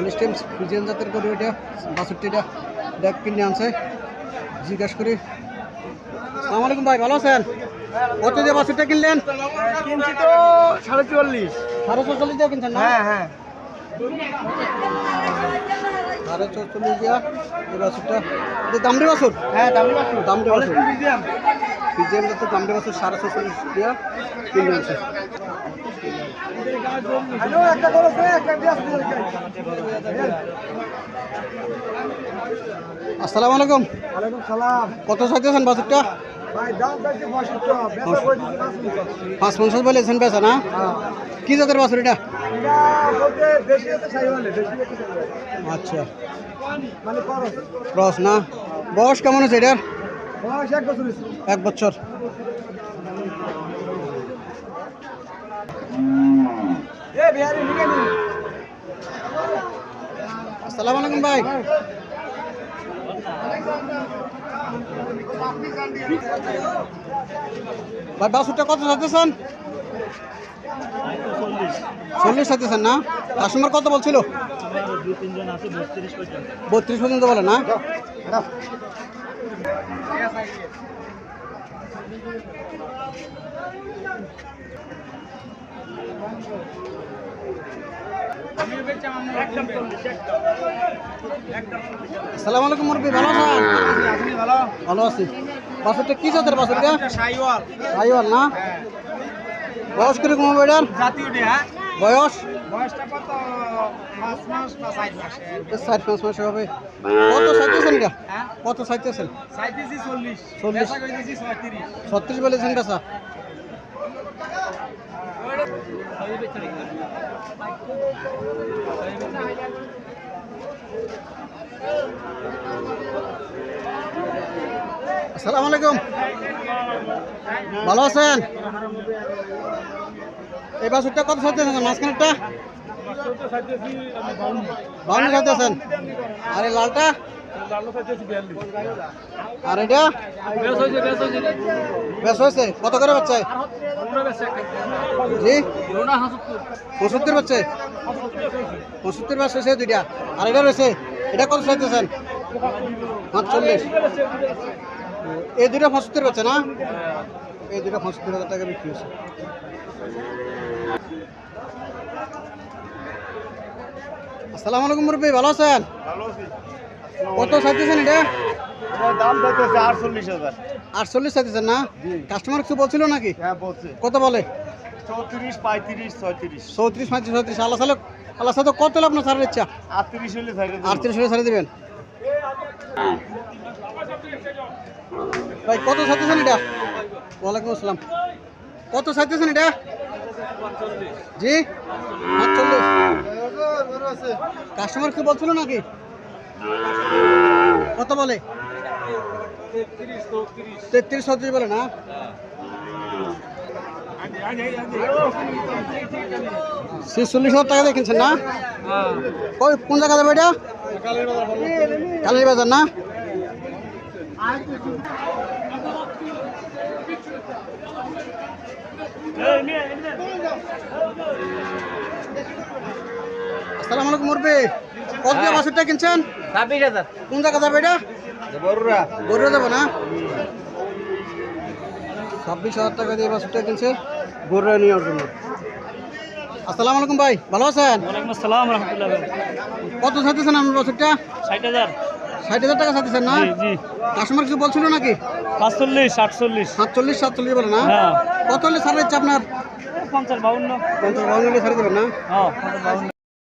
হলিস্টেম Friesian জাতের গরু এটা বাষট্টিটা দেখ কিনে আনছে। জিজ্ঞাসা করি সালাম আলাইকুম ভাই ভালো আছেন? কত দিয়ে বাছুরটা কিনলেন? কিনছি তো সাড়ে চুয়াল্লিশ সাড়ে চল্লিশ দিয়ে কিনছেন হ্যাঁ হ্যাঁ। সাড়ে চল্লিশ দিয়া এই বাছুরটা দামড়ি বাছুর? হ্যাঁ দামড়ি বাছুর। দামড়ি বাছুর। সাড়ে চল্লিশ দিয়া কিনে আনছে হ্যালো একটা করেছে একটা দিয়ে আসসালামু আলাইকুম। সালাম। কত চাইতেছেন বাছুরটা? পাঁচ পঞ্চাশ বলেছেন বেচা না? হ্যাঁ। কি জাতের বাছুর এটা। আচ্ছা। মানে ক্রস না? বয়স কেমন আছে এটার? এক বছর আসসালামু আলাইকুম ভাই। ভাই বাসুরটা কত চাইতেছেন? চল্লিশ চাইতেছেন না? কাস্টমার কত বলছিল? বত্রিশ পর্যন্ত বলে না? আসসালামু আলাইকুম মুরব্বী ভালো আছেন? আপনি ভালো? ভালো আছি। বাসুরটা কি জাতের বাসুরটা? সাইওয়াল আইওয়াল না? বয়স কীরকম হবে এটার? জাতীয় ডে হ্যাঁ? বয়স? বয়সটা কত? পাঁচ মাস না চার মাসে এই পাঁচ মাসে হবে। কত এটা হ্যাঁ? কত চল্লিশ। চল্লিশ। ছত্রিশ বলেছেন বেচা আসসালামু আলাইকুম। ভালো আছেন? এই বাসুরটা কত চাইতেছেন মাঝখানেরটা? বাউন্ন চাইতেছেন আর এই লালটা? আর এটা? বেশ হয়েছে। কত করে বাচ্চায় জি? পঁচাত্তর বাচ্চা পঁচাত্তর বাচ্চা হয়েছে দুইটা। আর এটা রয়েছে এটা কত চাইতেছেন পাঁচচল্লিশ। এই দুটা পঁচাত্তর বাচ্চা না? এই দুটা পঁচাত্তর হাজার টাকা বিক্রি হয়েছে। আসসালামু আলাইকুম মুরব্বী ভালো আছেন? কত চাইতেছেন এটা? দাম চাইতেছে আটচল্লিশ হাজার। আটচল্লিশ চাইতেছেন না? কাস্টমার কিছু বলছিল নাকি? হ্যাঁ বলছে। কত বলে? চৌত্রিশ পঁয়ত্রিশ ছয়ত্রিশ। চৌত্রিশ পঁয়ত্রিশ ছত্রিশ আল্লাহ সালে আল্লাহ সাথে কত হলে আপনার ছাড়ের ইচ্ছা? আটত্রিশ হলে আটত্রিশ হলে ছাড়ে দেবেন। ভাই কত চাইতেছেন এটা? ওয়ালাইকুম আসসালাম। কত চাইতেছেন এটা? জি? আটচল্লিশ কাস্টমার কি বলছিল নাকি? কত বলে? তেত্রিশ চৌত্রিশ বলে না? ছেচল্লিশ হাজার টাকা দিয়ে কিনছেন না? কই কোন জায়গা যাবে এটা? কালীর বাজার না? আসসালামু আলাইকুম মুরবি কত দিয়ে বাছুরটা কিনছেন? ছাব্বিশ হাজার। কোন জায়গা যাবে এটা? বড়রা গরুরা যাবে না? ছাব্বিশ হাজার টাকা দিয়ে বাছুরটা কিনছে। গরুরা নেওয়ার জন্য আসসালামু আলাইকুম ভাই ভালো আছেন? ওয়ালাইকুম আসসালাম রহমতুল্লাহ। কত চাইতেছেন আপনার বাছুরটা ষাট হাজার। ষাট হাজার টাকা চাইতেছেন না? কাস্টমার কিছু বলছিল নাকি? পাঁচচল্লিশ আটচল্লিশ সাতচল্লিশ সাতচল্লিশ বলে না? হ্যাঁ। কত হলে ছাড় দিচ্ছে আপনার? পঞ্চাশ বাউন্ন। পঞ্চাশ বাউন্ন হলে ছাড়ে দেবেন না? হ্যাঁ